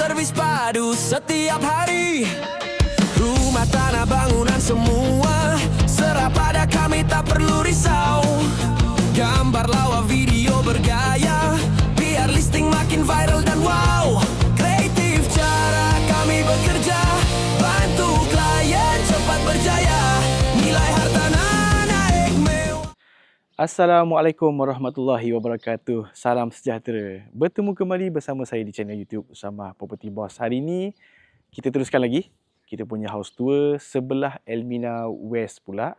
Servis padu setiap hari. Rumah tanah bangunan semua Serap pada kami tak perlu risau. Gambar lawa video bergaya Biar listing makin viral Assalamualaikum warahmatullahi wabarakatuh. Salam sejahtera. Bertemu kembali bersama saya di channel YouTube bersama Property Boss. Hari ini kita teruskan lagi. Kita punya house tour sebelah Elmina West pula.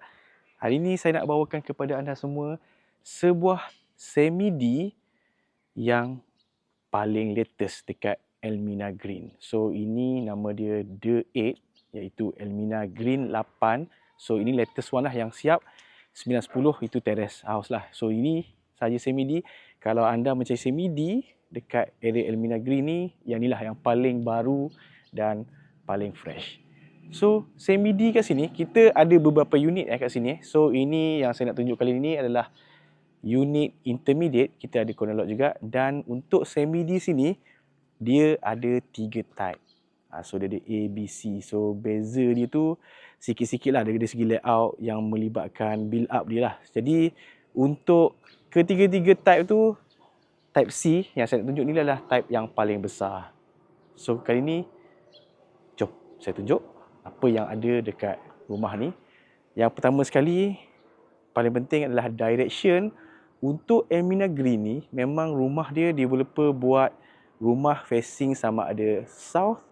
Hari ini saya nak bawakan kepada anda semua sebuah semi-D yang paling latest dekat Elmina Green. So ini nama dia The 8 iaitu Elmina Green 8. So ini latest one lah yang siap 910 itu terrace house lah. So ini saja semi D. Kalau anda mencari semi D dekat area Elmina Green ni, yang inilah yang paling baru dan paling fresh. So semi D kat sini, kita ada beberapa unit eh kat sini. So ini yang saya nak tunjuk kali ini adalah unit intermediate. Kita ada corner lot juga. Dan untuk semi D sini, dia ada tiga type. Ha, so dia ada A, B, C. So beza dia tu sikit-sikit lah dari segi layout yang melibatkan build up dia lah. Jadi untuk ketiga-tiga type tu, type C yang saya nak tunjuk ni adalah type yang paling besar. So kali ni, jom saya tunjuk apa yang ada dekat rumah ni. Yang pertama sekali, paling penting adalah direction. Untuk Emina Green ni, memang rumah dia developer buat rumah facing sama ada south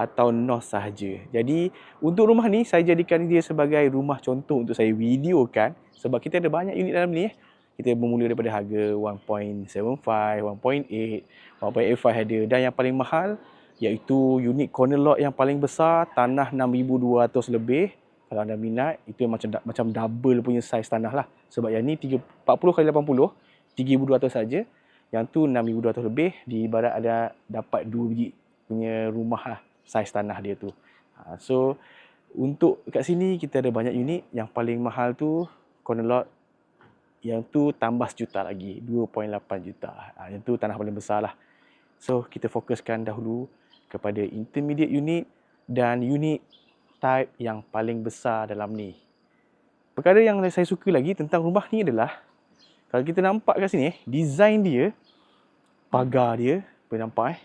atau north sahaja. Jadi untuk rumah ni saya jadikan dia sebagai rumah contoh untuk saya videokan sebab kita ada banyak unit dalam ni eh. Kita bermula daripada harga 1.75, 1.8, 1.85 ada dan yang paling mahal iaitu unit corner lot yang paling besar tanah 6200 lebih. Kalau anda minat itu macam macam double punya saiz tanah lah. Sebab yang ni 3, 40 kali 80 3200 saja. Yang tu 6200 lebih di ibarat ada dapat 2 biji punya rumah lah saiz tanah dia tu. Ha, so untuk kat sini kita ada banyak unit. Yang paling mahal tu corner lot yang tu tambah sejuta lagi 2.8 juta. Ha, yang tu tanah paling besar lah. So kita fokuskan dahulu kepada intermediate unit dan unit type yang paling besar dalam ni. Perkara yang saya suka lagi tentang rumah ni adalah kalau kita nampak kat sini, design dia, pagar dia, boleh nampak eh,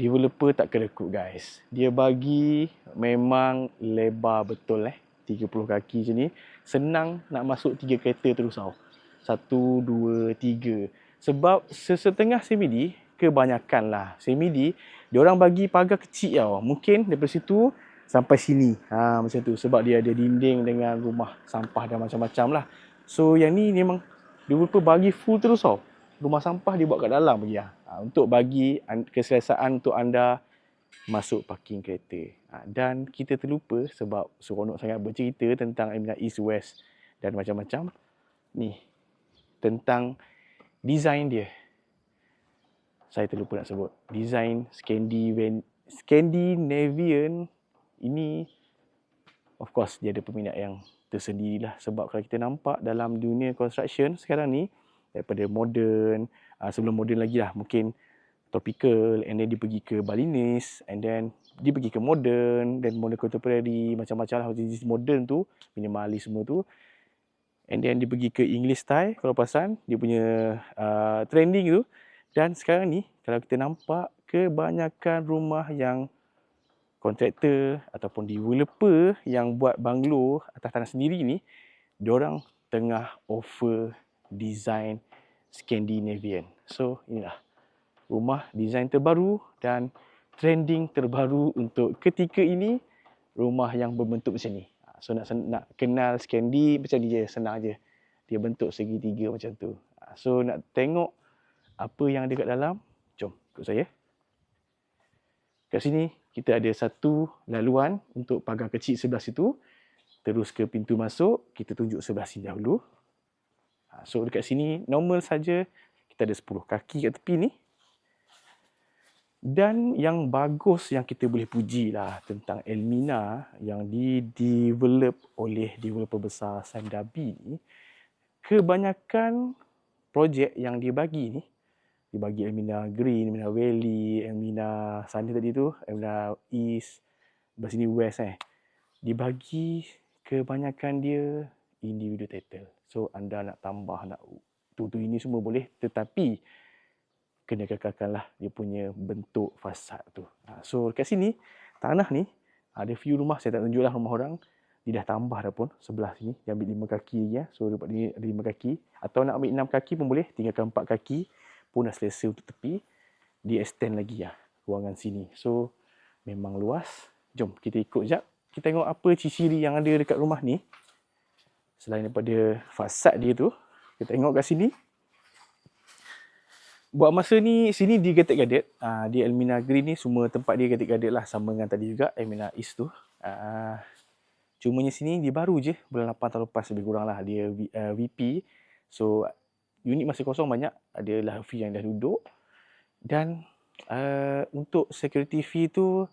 developer tak kerekut guys. Dia bagi memang lebar betul eh. 30 kaki macam ni. Senang nak masuk tiga kereta terus tau. Satu, dua, tiga. Sebab sesetengah CMD, kebanyakan lah CMD, diorang bagi pagar kecil tau. Mungkin daripada situ sampai sini. Ha, macam tu. Sebab dia ada dinding dengan rumah sampah dan macam-macam lah. So yang ni memang developer bagi full terus tau. Rumah sampah dia buat kat dalam lagi lah. Ha, untuk bagi keselesaan untuk anda masuk parking kereta. Ha, dan kita terlupa sebab seronok sangat bercerita tentang Emina East West dan macam-macam. Ni, tentang design dia. Saya terlupa nak sebut. Design Scandinavian, Scandinavian ini of course dia ada peminat yang tersendirilah sebab kalau kita nampak dalam dunia construction sekarang ni daripada modern uh, sebelum moden lagi lah mungkin tropical and then dia pergi ke Balinese and then dia pergi ke modern dan modern contemporary macam-macam lah. Jenis modern tu minimalis semua tu. And then dia pergi ke English style kalau perasan dia punya uh, trending tu. Dan sekarang ni kalau kita nampak kebanyakan rumah yang kontraktor ataupun developer yang buat banglo atas tanah sendiri ni diorang tengah offer design Scandinavian. So inilah rumah design terbaru dan trending terbaru untuk ketika ini rumah yang berbentuk macam ni. Ha, so nak nak kenal Scandi macam je senang je. Dia bentuk segitiga macam tu. Ha, so nak tengok apa yang ada kat dalam, jom ikut saya. Kat sini kita ada satu laluan untuk pagar kecil sebelah situ. Terus ke pintu masuk, kita tunjuk sebelah sini dahulu. Ha, so dekat sini normal saja kita ada 10 kaki kat tepi ni. Dan yang bagus yang kita boleh puji lah tentang Elmina yang di-develop oleh developer besar Sam Dabi ni, kebanyakan projek yang dia bagi ni dia bagi Elmina Green, Elmina Valley, Elmina sana tadi tu, Elmina East, belah sini West eh. Dibagi kebanyakan dia individual title. So anda nak tambah nak tu tu ini semua boleh. Tetapi kena kekalkan lah dia punya bentuk fasad tu. Ha, so kat sini tanah ni ada few rumah. Saya tak tunjuk lah rumah orang. Dia dah tambah dah pun. Sebelah sini dia ambil lima kaki lagi ya. So ni ada lima kaki. Atau nak ambil enam kaki pun boleh. Tinggalkan empat kaki pun dah selesai untuk tepi. Dia extend lagi ya ruangan sini. So memang luas. Jom kita ikut jap kita tengok apa ciri-ciri yang ada dekat rumah ni selain daripada fasad dia tu kita tengok kat sini. Buat masa ni sini di gadet-gadet uh, di Elmina Green ni semua tempat dia gadet-gadet lah. Sama dengan tadi juga Elmina East tu. Uh, cumanya sini dia baru je. Bulan 8 tahun lepas lebih kurang lah. Dia uh, VP so unit masih kosong banyak. Adalah fee yang dah duduk. Dan uh, untuk security fee tu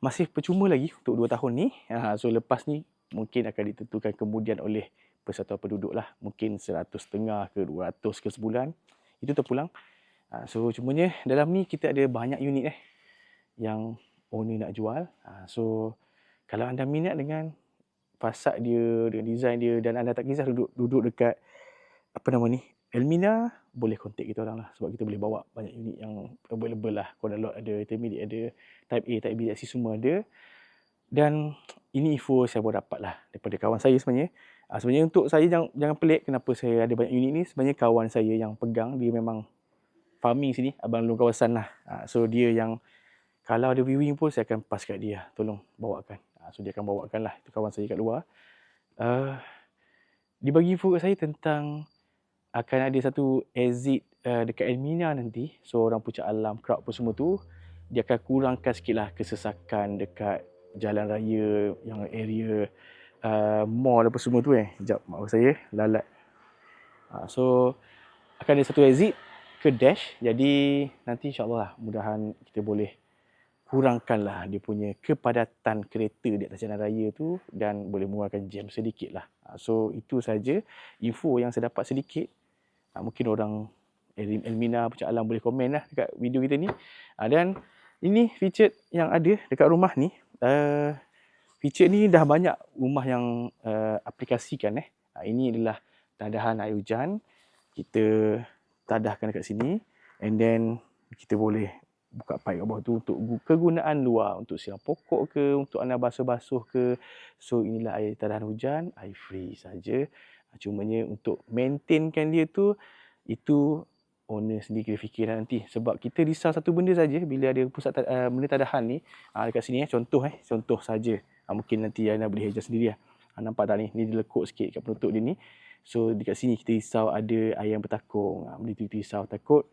masih percuma lagi untuk 2 tahun ni. Uh, so lepas ni mungkin akan ditentukan kemudian oleh persatuan penduduk lah mungkin 100 setengah ke 200 ke sebulan itu terpulang uh, so cumanya dalam ni kita ada banyak unit eh yang owner nak jual uh, so kalau anda minat dengan fasad dia dengan design dia dan anda tak kisah duduk duduk dekat apa nama ni Elmina boleh kontak kita orang lah sebab kita boleh bawa banyak unit yang available lah. Corner lot ada, intermediate ada, type A, type B, type C semua ada. Dan ini info saya baru dapat lah daripada kawan saya sebenarnya. Ha, sebenarnya untuk saya jangan, jangan pelik kenapa saya ada banyak unit ni. Sebenarnya kawan saya yang pegang dia memang farming sini, abang long kawasan lah. Ha, so dia yang kalau ada viewing pun saya akan pass kat dia. Tolong bawakan. Ha, so dia akan bawakan lah. Itu kawan saya kat luar. Uh, dia bagi info kat saya tentang akan ada satu exit uh, dekat Elmina nanti. So orang puncak alam, crowd pun semua tu. Dia akan kurangkan sikit lah kesesakan dekat jalan raya yang area uh, mall apa semua tu eh. Sekejap maaf saya lalat. Uh, so akan ada satu exit ke dash. Jadi nanti insyaAllah lah mudahan kita boleh kurangkan lah dia punya kepadatan kereta di atas jalan raya tu dan boleh mengurangkan jam sedikit lah. So itu saja info yang saya dapat sedikit Ha, mungkin orang Elmina Pucuk Alam boleh komen lah dekat video kita ni. Dan ini feature yang ada dekat rumah ni. Uh, feature ni dah banyak rumah yang uh, aplikasikan. Eh. Ha, ini adalah tadahan air hujan. Kita tadahkan dekat sini. And then kita boleh buka pipe kat bawah tu untuk kegunaan luar. Untuk siram pokok ke, untuk anda basuh-basuh ke. So inilah air tadahan hujan. Air free saja. Cumanya untuk maintainkan dia tu itu owner sendiri kena fikirkan nanti sebab kita risau satu benda saja bila ada pusat uh, benda tadahan ni uh, dekat sini eh contoh eh contoh saja uh, mungkin nanti anda boleh adjust sendiri lah. Uh, nampak tak ni ni dia lekuk sikit kat penutup dia ni so dekat sini kita risau ada ayam bertakung uh, benda tu kita risau takut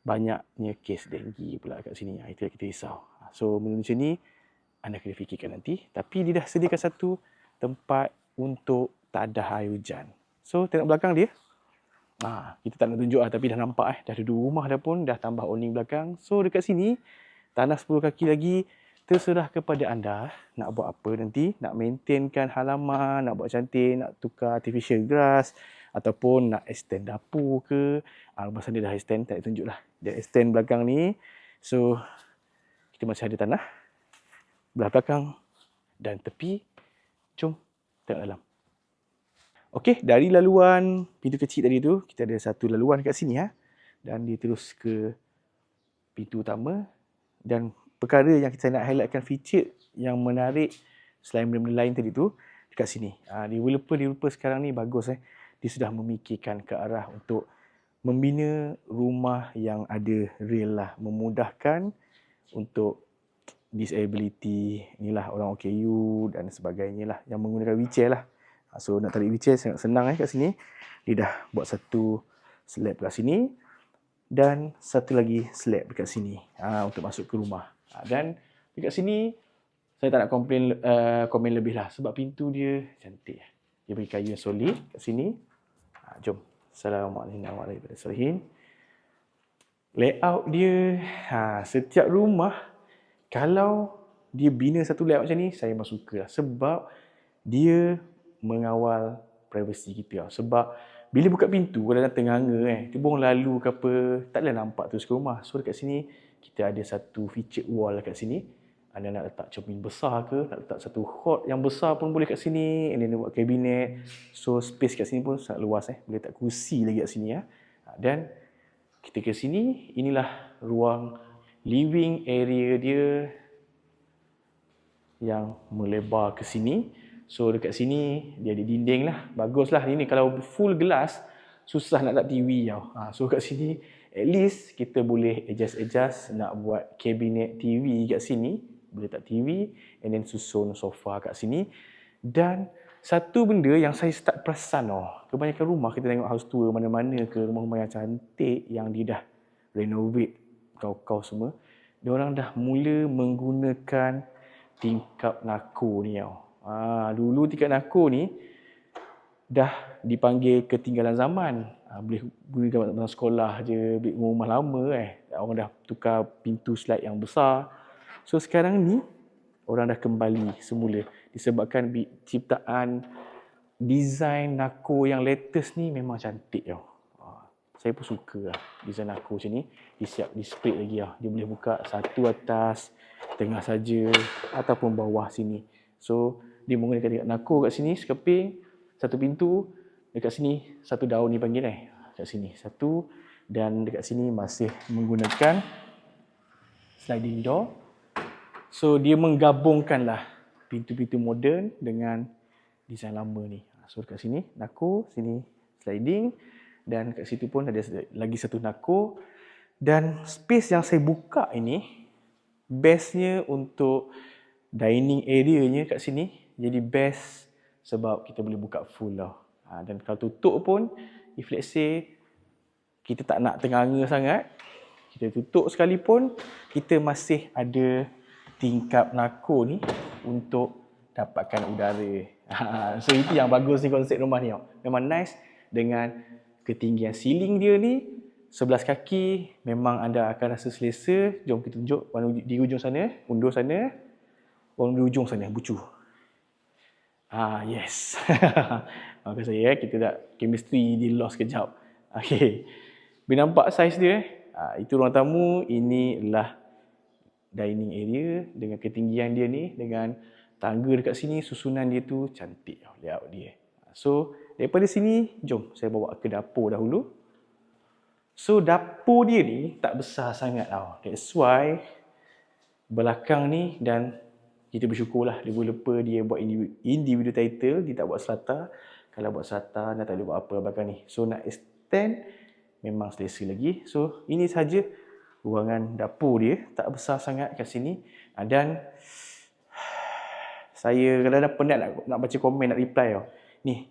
banyaknya kes denggi pula kat sini uh, itu yang kita risau uh, so benda macam ni anda kena fikirkan nanti tapi dia dah sediakan satu tempat untuk tak ada air hujan. So tengok belakang dia. Ha, kita tak nak tunjuk lah tapi dah nampak eh. Dah ada dua rumah dah pun. Dah tambah awning belakang. So dekat sini. Tanah 10 kaki lagi. Terserah kepada anda. Nak buat apa nanti. Nak maintainkan halaman. Nak buat cantik. Nak tukar artificial grass. Ataupun nak extend dapur ke. Ha, rumah sana dah extend. Tak tunjuk lah. Dia extend belakang ni. So. Kita masih ada tanah. Belah belakang. Dan tepi. Jom. Tengok dalam. Okey, dari laluan pintu kecil tadi tu, kita ada satu laluan kat sini ya. Dan dia terus ke pintu utama. Dan perkara yang kita nak highlightkan feature yang menarik selain benda-benda lain tadi tu, dekat sini. Ha, developer-developer sekarang ni bagus eh. Dia sudah memikirkan ke arah untuk membina rumah yang ada real lah. Memudahkan untuk disability, inilah orang OKU dan sebagainya lah. Yang menggunakan wheelchair lah. Ha, so nak tarik wheelchair sangat senang eh kat sini. Dia dah buat satu slab kat sini dan satu lagi slab dekat sini ha, untuk masuk ke rumah. Ha, dan dekat sini saya tak nak komplain uh, komen lebih lah sebab pintu dia cantik. Dia bagi kayu yang solid kat sini. Ha, jom. Assalamualaikum warahmatullahi wabarakatuh. Layout dia, ha, setiap rumah kalau dia bina satu layout macam ni, saya memang suka lah. Sebab dia mengawal privasi kita. Sebab bila buka pintu kalau dalam tengah-tengah eh, tiba lalu ke apa, taklah nampak terus ke rumah. So dekat sini kita ada satu feature wall kat sini. Anda nak letak cermin besar ke, nak letak satu hot yang besar pun boleh kat sini. And then buat kabinet. So space kat sini pun sangat luas eh. Boleh letak kursi lagi kat sini ya. Dan kita ke sini, inilah ruang living area dia yang melebar ke sini. So dekat sini dia ada dinding lah. Baguslah ini kalau full glass susah nak letak TV tau. Ha, so kat sini at least kita boleh adjust-adjust nak buat kabinet TV kat sini. Boleh letak TV and then susun sofa kat sini. Dan satu benda yang saya start perasan tau. Kebanyakan rumah kita tengok house tour mana-mana ke rumah-rumah yang cantik yang dia dah renovate kau-kau semua. Dia orang dah mula menggunakan tingkap nako ni tau. Ha, dulu tingkap nako ni dah dipanggil ketinggalan zaman. Ha, boleh guna dalam sekolah je, rumah lama eh. Orang dah tukar pintu slide yang besar. So sekarang ni orang dah kembali semula disebabkan ciptaan design nako yang latest ni memang cantik tau. Ha, saya pun suka lah design nako macam ni. Dia siap di spray lagi lah. Dia boleh buka satu atas, tengah saja ataupun bawah sini. So dia menggunakan nako kat sini, sekeping, satu pintu. Dekat sini, satu daun ni panggil eh. Kat sini, satu. Dan dekat sini masih menggunakan sliding door. So dia menggabungkanlah pintu-pintu moden dengan desain lama ni. So kat sini nako, sini sliding dan kat situ pun ada lagi satu nako dan space yang saya buka ini bestnya untuk dining area-nya kat sini jadi best sebab kita boleh buka full lah. Ha, dan kalau tutup pun if let's say kita tak nak tenganga sangat kita tutup sekalipun kita masih ada tingkap nako ni untuk dapatkan udara. Ha, so itu yang bagus ni konsep rumah ni. Memang nice dengan ketinggian ceiling dia ni 11 kaki memang anda akan rasa selesa. Jom kita tunjuk di ujung sana, undur sana. Di ujung sana, bucu. Ah yes. Maka saya kita dah chemistry di lost kejap. Okay. Bila nampak saiz dia eh? Ah, itu ruang tamu, ini adalah dining area dengan ketinggian dia ni dengan tangga dekat sini susunan dia tu cantik layout dia. So daripada sini jom saya bawa ke dapur dahulu. So dapur dia ni tak besar sangat tau. That's why belakang ni dan kita bersyukurlah developer dia buat individual title dia tak buat serata. Kalau buat serata dah tak boleh buat apa belakang ni. So nak extend memang selesa lagi. So ini saja ruangan dapur dia tak besar sangat kat sini ah, dan saya kadang-kadang penat nak, nak baca komen nak reply tau ni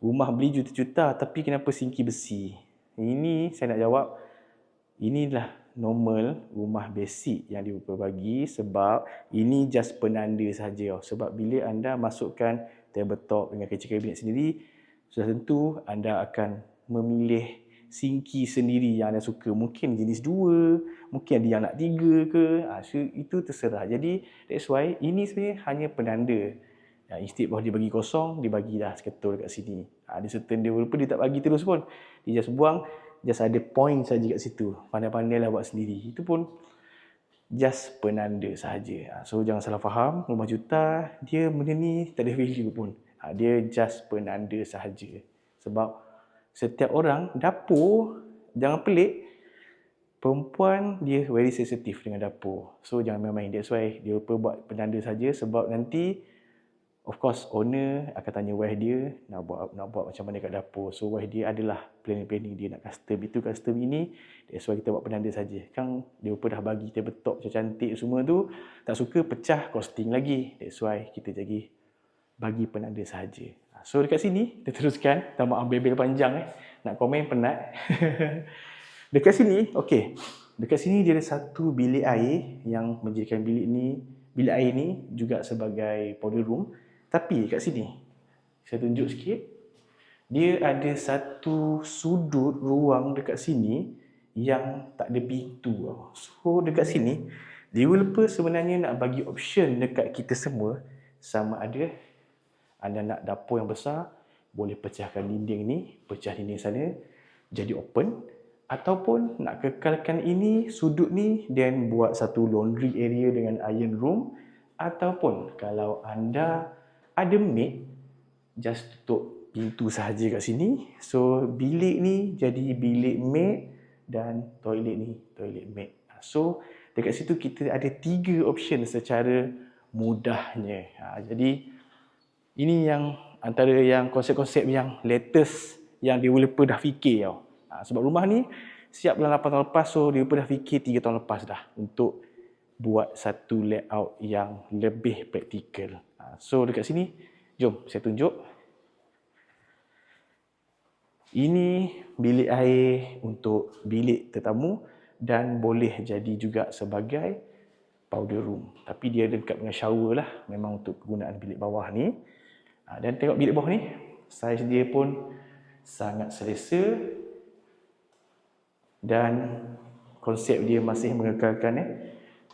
rumah beli juta-juta tapi kenapa singki besi ini saya nak jawab inilah normal rumah basic yang dia bagi sebab ini just penanda saja sebab bila anda masukkan tabletop dengan kecil kabinet sendiri sudah tentu anda akan memilih sinki sendiri yang anda suka. Mungkin jenis dua, mungkin ada yang nak tiga ke. Ha, so, itu terserah. Jadi that's why ini sebenarnya hanya penanda. Ya, instead bahawa dia bagi kosong, dia bagi dah seketul kat sini. Ha, ada certain developer dia tak bagi terus pun. Dia just buang, just ada point saja kat situ. Pandai-pandai lah buat sendiri. Itu pun just penanda sahaja. Ha, so jangan salah faham, rumah juta, dia benda ni tak ada value pun. Ha, dia just penanda sahaja. Sebab setiap orang dapur jangan pelik perempuan dia very sensitive dengan dapur so jangan main-main that's why dia buat penanda saja sebab nanti of course owner akan tanya wife dia nak buat nak buat macam mana kat dapur so wife dia adalah planning-planning dia nak custom itu custom ini that's why kita buat penanda saja kan dia lupa dah bagi tabletop macam cantik semua tu tak suka pecah costing lagi that's why kita jadi bagi penanda saja So dekat sini, kita teruskan. Tak maaf bebel panjang eh. Nak komen penat. dekat sini, okey. Dekat sini dia ada satu bilik air yang menjadikan bilik ni, bilik air ni juga sebagai powder room. Tapi dekat sini, saya tunjuk sikit. Dia ada satu sudut ruang dekat sini yang tak ada pintu. So dekat sini, developer sebenarnya nak bagi option dekat kita semua sama ada anda nak dapur yang besar, boleh pecahkan dinding ni, pecah dinding sana, jadi open. Ataupun nak kekalkan ini, sudut ni dan buat satu laundry area dengan iron room. Ataupun kalau anda ada maid, just tutup pintu sahaja kat sini. So bilik ni jadi bilik maid dan toilet ni toilet maid. So dekat situ kita ada tiga option secara mudahnya. Ha, jadi ini yang antara yang konsep-konsep yang latest yang developer dah fikir tau. Ha, sebab rumah ni siap dalam 8 tahun lepas so developer dah fikir 3 tahun lepas dah untuk buat satu layout yang lebih praktikal. So dekat sini jom saya tunjuk. Ini bilik air untuk bilik tetamu dan boleh jadi juga sebagai powder room. Tapi dia dekat dengan shower lah. Memang untuk kegunaan bilik bawah ni. Ha, dan tengok bilik bawah ni. Saiz dia pun sangat selesa. Dan konsep dia masih mengekalkan eh.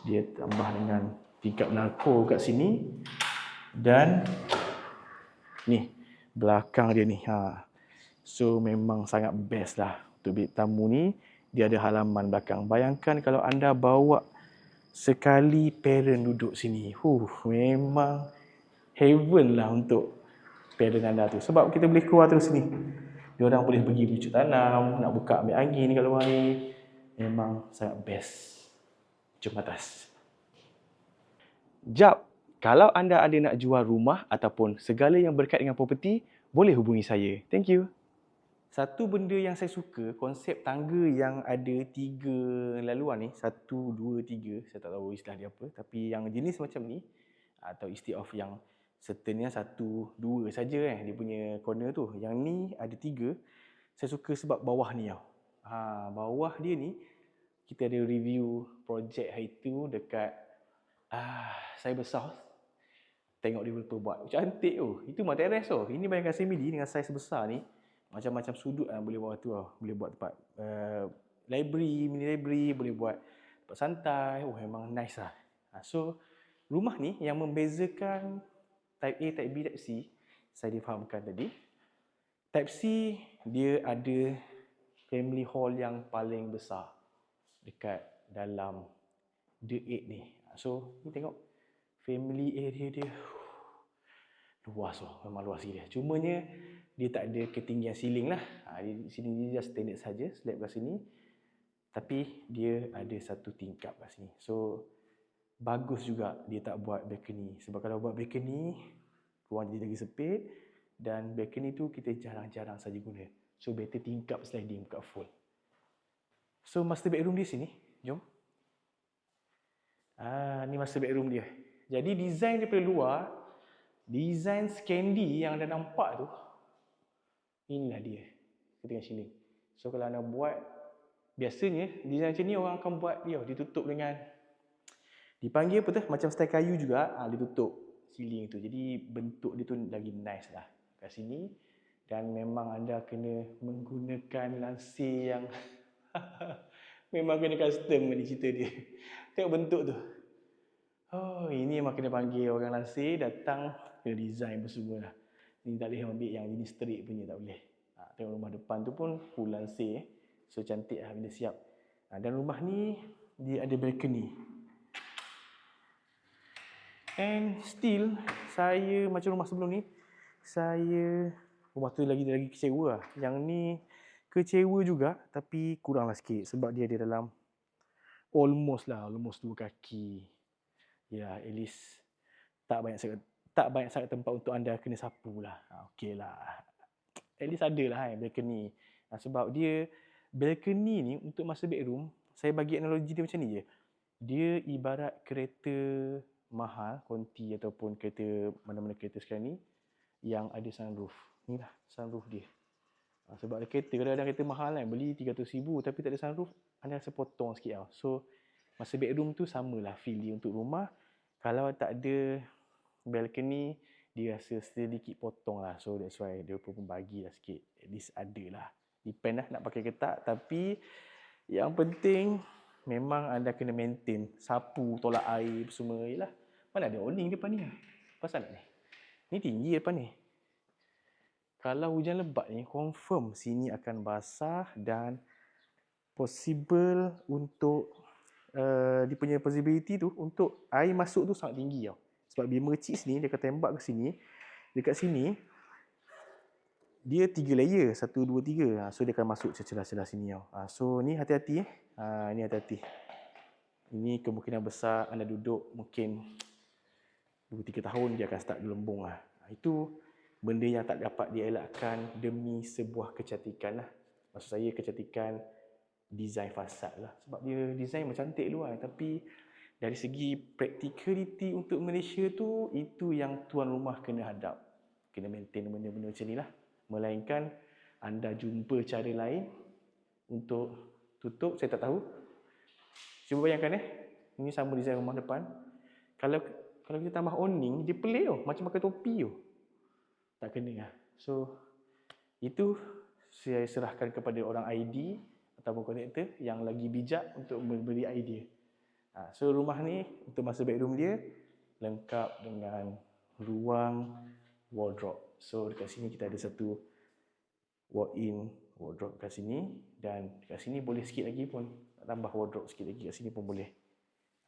Dia tambah dengan tingkap narko kat sini. Dan ni belakang dia ni. Ha. So memang sangat best lah untuk bilik tamu ni. Dia ada halaman belakang. Bayangkan kalau anda bawa sekali parent duduk sini. Huh, memang heaven lah untuk parent anda tu. Sebab kita boleh keluar terus sini. Dia orang boleh pergi bercucuk tanam, nak buka ambil angin kat luar ni. Memang sangat best. Jom atas. Jap, kalau anda ada nak jual rumah ataupun segala yang berkait dengan properti, boleh hubungi saya. Thank you. Satu benda yang saya suka, konsep tangga yang ada tiga laluan ni. Satu, dua, tiga. Saya tak tahu istilah dia apa. Tapi yang jenis macam ni, atau instead of yang setengah satu, dua saja eh, dia punya corner tu. Yang ni ada tiga. Saya suka sebab bawah ni tau. Ha, bawah dia ni, kita ada review projek hari tu dekat ah, saya besar. Tengok developer buat. Cantik tu. Itu mah terrace tu. Ini bayangkan semi dengan saiz besar ni macam-macam sudut lah boleh buat tu lah. Boleh buat tempat uh, library, mini library, boleh buat tempat santai. Oh memang nice lah. Ha, so rumah ni yang membezakan type A, type B, type C saya difahamkan tadi. Type C dia ada family hall yang paling besar dekat dalam the 8 ni. Ha, so ni tengok family area dia luas lah. Memang luas dia. Cumanya dia tak ada ketinggian ceiling lah. Ha, di sini dia just standard saja slab kat sini. Tapi dia ada satu tingkap kat sini. So bagus juga dia tak buat balcony. Sebab kalau buat balcony, ruang jadi lagi sempit dan balcony tu kita jarang-jarang saja guna. So better tingkap sliding buka full. So master bedroom di sini. Jom. Ah, ni master bedroom dia. Jadi design daripada luar, design Scandi yang anda nampak tu, Inilah dia ketika ceiling. So kalau anda buat biasanya design macam ni orang akan buat dia ditutup dengan dipanggil apa tu macam style kayu juga ha, ditutup ceiling tu. Jadi bentuk dia tu lagi nice lah kat sini dan memang anda kena menggunakan lansir yang memang kena custom ni cerita dia. Tengok bentuk tu. Oh, ini memang kena panggil orang lansir datang kena design apa semua lah. Ni tak boleh ambil yang jenis straight punya tak boleh. Ha, tengok rumah depan tu pun full lansir. Eh. So cantik lah bila siap. Ha, dan rumah ni dia ada balcony. And still saya macam rumah sebelum ni saya rumah tu lagi lagi kecewa lah. Yang ni kecewa juga tapi kurang lah sikit sebab dia ada dalam almost lah almost dua kaki. Ya, at least tak banyak sangat tak banyak sangat tempat untuk anda kena sapu lah. Ha, Okey lah. At least ada lah eh, balcony. Ha, sebab dia, balcony ni untuk masa bedroom, saya bagi analogi dia macam ni je. Dia ibarat kereta mahal, konti ataupun kereta mana-mana kereta sekarang ni, yang ada sunroof. Ni lah sunroof dia. Ha, sebab ada kereta, kadang-kadang kereta mahal kan, beli RM300,000 tapi tak ada sunroof, anda rasa potong sikit tau. So, masa bedroom tu samalah feel dia untuk rumah. Kalau tak ada balcony dia rasa sedikit potong lah so that's why dia pun bagi lah sikit. At least ada lah depend lah nak pakai ke tak. Tapi yang penting memang anda kena maintain. Sapu tolak air semua lah mana ada awning depan ni? Pasal ni? Ni tinggi depan ni. Kalau hujan lebat ni confirm sini akan basah dan possible untuk uh, dia punya possibility tu untuk air masuk tu sangat tinggi tau. Sebab bila mengecik sini dia akan tembak ke sini. Dekat sini dia tiga layer, satu, dua, tiga. Ha, so dia akan masuk celah-celah sini tau. Ha, so ni hati-hati eh. Ha, ni hati-hati. Ini kemungkinan besar anda duduk mungkin 2-3 tahun dia akan start gelembung lah. Itu benda yang tak dapat dielakkan demi sebuah kecantikan lah. Maksud saya kecantikan design fasad lah. Sebab dia design macam cantik luar tapi dari segi practicality untuk Malaysia tu itu yang tuan rumah kena hadap. Kena maintain benda-benda macam ni lah. Melainkan anda jumpa cara lain untuk tutup, saya tak tahu. Cuba bayangkan eh, ini sama design rumah depan. Kalau kalau kita tambah awning, dia pelik tau. Macam pakai topi tau tak kena lah. So itu saya serahkan kepada orang ID ataupun konektor yang lagi bijak untuk memberi idea. Ha, so rumah ni untuk masa bedroom dia lengkap dengan ruang wardrobe. So dekat sini kita ada satu walk-in wardrobe kat sini dan dekat sini boleh sikit lagi pun tambah wardrobe sikit lagi kat sini pun boleh.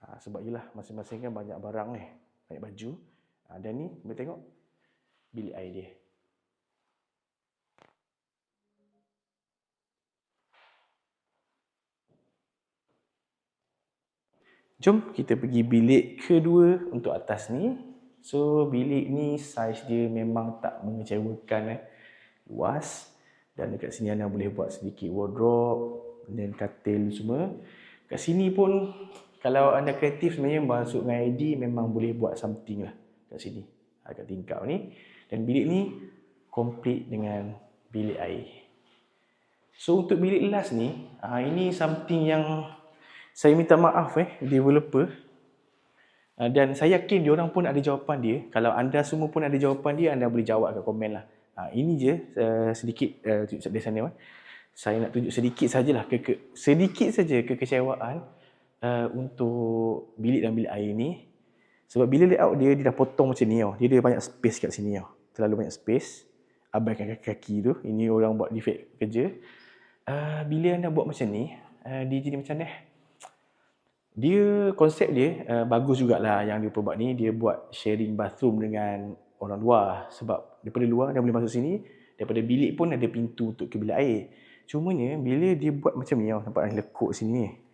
Ha, sebab itulah masing-masing kan banyak barang ni, banyak baju. Ha, dan ni boleh tengok bilik air dia. Jom kita pergi bilik kedua untuk atas ni. So bilik ni saiz dia memang tak mengecewakan eh. Luas dan dekat sini anda boleh buat sedikit wardrobe dan katil semua. Kat sini pun kalau anda kreatif sebenarnya masuk dengan ID memang boleh buat something lah kat sini. Kat tingkap ni. Dan bilik ni komplit dengan bilik air. So untuk bilik last ni, uh, ini something yang saya minta maaf eh developer. Uh, dan saya yakin dia orang pun ada jawapan dia. Kalau anda semua pun ada jawapan dia, anda boleh jawab kat komen lah. Uh, ini je uh, sedikit uh, tunjuk dari sana. Saya nak tunjuk sedikit sajalah ke, ke sedikit saja kekecewaan uh, untuk bilik dan bilik air ni. Sebab bila layout dia, dia dah potong macam ni tau. Dia ada banyak space kat sini tau terlalu banyak space abaikan kaki-kaki tu ini orang buat defect kerja uh, bila anda buat macam ni uh, dia jadi macam ni dia konsep dia uh, bagus jugalah yang dia buat ni. Dia buat sharing bathroom dengan orang luar. Sebab daripada luar dia boleh masuk sini. Daripada bilik pun ada pintu untuk ke bilik air. Cumanya bila dia buat macam ni nampak lekuk sini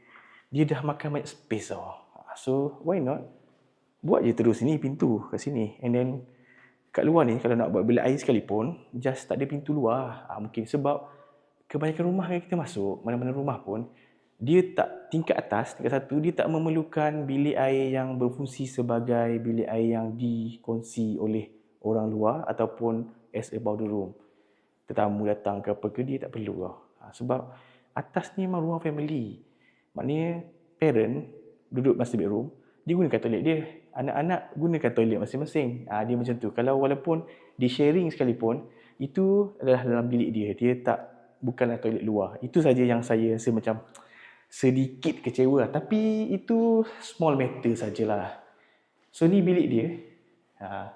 dia dah makan banyak space tau so why not? Buat je terus sini pintu kat sini. And then kat luar ni kalau nak buat bilik air sekalipun just tak ada pintu luar. Ha, mungkin sebab kebanyakan rumah yang kita masuk mana-mana rumah pun dia tak tingkat atas tingkat satu dia tak memerlukan bilik air yang berfungsi sebagai bilik air yang dikongsi oleh orang luar ataupun as a powder room tetamu datang ke apa ke dia tak perlu lah. Ha, sebab atas ni memang ruang family maknanya parent duduk master bedroom dia gunakan toilet dia anak-anak gunakan toilet masing-masing. Ha, dia macam tu. Kalau walaupun di sharing sekalipun, itu adalah dalam bilik dia. Dia tak bukanlah toilet luar. Itu saja yang saya rasa macam sedikit kecewa. Tapi itu small matter sajalah. So ni bilik dia. Ha,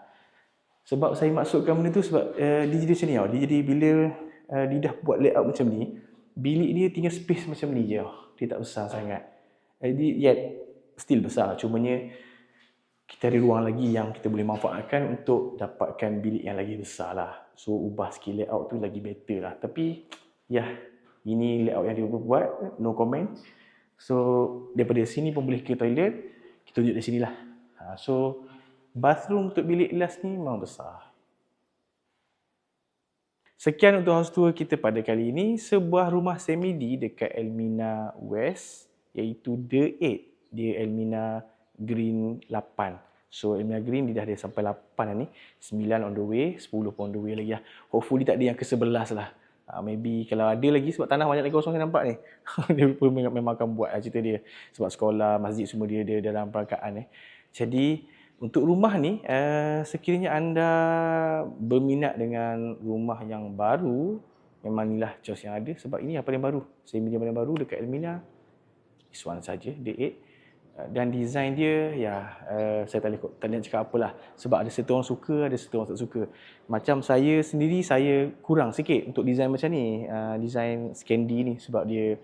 sebab saya masukkan benda tu sebab uh, dia jadi macam ni. Dia jadi bila uh, dia dah buat layout macam ni, bilik dia tinggal space macam ni je. Dia tak besar sangat. Jadi, uh, yet still besar. Cumanya kita ada ruang lagi yang kita boleh manfaatkan untuk dapatkan bilik yang lagi besar lah. So, ubah sikit layout tu lagi better lah. Tapi, ya, ini layout yang dia buat, no comment. So, daripada sini pun boleh ke toilet, kita tunjuk dari sini lah. Ha, so, bathroom untuk bilik last ni memang besar. Sekian untuk house tour kita pada kali ini. Sebuah rumah semi-D dekat Elmina West, iaitu The 8. Dia Elmina green 8. So Elmina green dia dah ada sampai 8 ni. 9 on the way, 10 on the way lagi lah. Hopefully tak ada yang ke-11 lah. Uh, maybe kalau ada lagi sebab tanah banyak lagi kosong saya nampak ni. dia pun memang akan buat lah cerita dia. Sebab sekolah, masjid semua dia ada dalam perangkaan eh. Jadi untuk rumah ni, uh, sekiranya anda berminat dengan rumah yang baru, memang inilah choice yang ada sebab ini yang baru. Saya minyak yang baru dekat Elmina. This one saja, D8. Uh, dan design dia ya uh, saya tak boleh tak boleh cakap apalah. Sebab ada satu orang suka ada satu orang tak suka. Macam saya sendiri saya kurang sikit untuk design macam ni. Uh, design Scandi ni sebab dia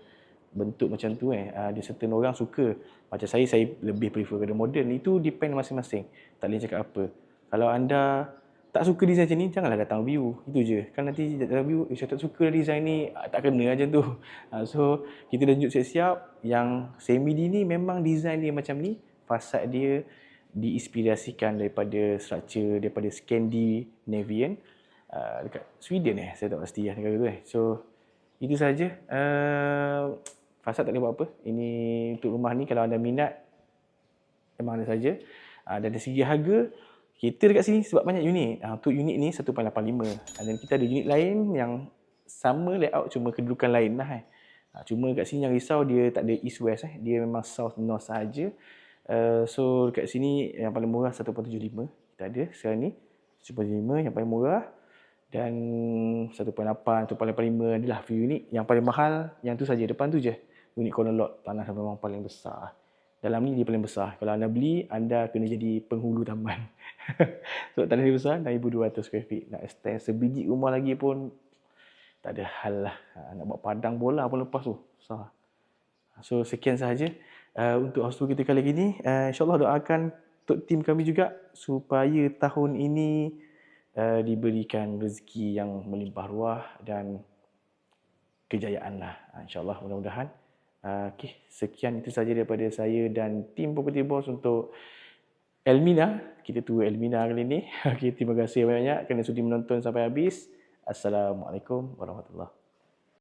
bentuk macam tu eh. Uh, dia certain orang suka. Macam saya saya lebih prefer kepada modern. Itu depend masing-masing. Tak boleh cakap apa. Kalau anda tak suka design macam ni janganlah datang view. Itu je. Kan nanti datang view saya tak suka design ni ah, tak kena macam tu. Ah, so kita dah tunjuk siap-siap yang semi D ni memang design dia macam ni fasad dia diinspirasikan daripada structure daripada Scandinavian uh, dekat Sweden eh saya tak pasti lah negara tu eh. So itu saja uh, fasad tak boleh buat apa. Ini untuk rumah ni kalau anda minat memang ada saja uh, dan dari segi harga kita dekat sini sebab banyak unit. Uh, untuk unit ni 1.85. Dan kita ada unit lain yang sama layout cuma kedudukan lain lah. Eh. Uh, cuma dekat sini yang risau dia tak ada east west. Eh. Dia memang south north sahaja. Uh, so dekat sini yang paling murah 1.75 kita ada sekarang ni. 1.75 yang paling murah. Dan 1.8, 1.85 adalah view unit. Yang paling mahal yang tu saja depan tu je. Unit corner lot tanah memang paling besar. Dalam ni dia paling besar. Kalau anda beli, anda kena jadi penghulu taman. Sebab tanah dia besar, 6,200 square feet. Nak extend sebiji rumah lagi pun tak ada hal lah. Ha, Nak buat padang bola pun lepas tu. Susah. So sekian sahaja uh, untuk tour kita kali ini. Uh, InsyaAllah doakan untuk tim kami juga supaya tahun ini uh, diberikan rezeki yang melimpah ruah dan kejayaan lah. Uh, InsyaAllah mudah-mudahan. Uh, okay, sekian itu saja daripada saya dan tim Property Boss untuk Elmina. Kita tunggu Elmina kali ini. Okay, terima kasih banyak kerana sudi menonton sampai habis. Assalamualaikum warahmatullahi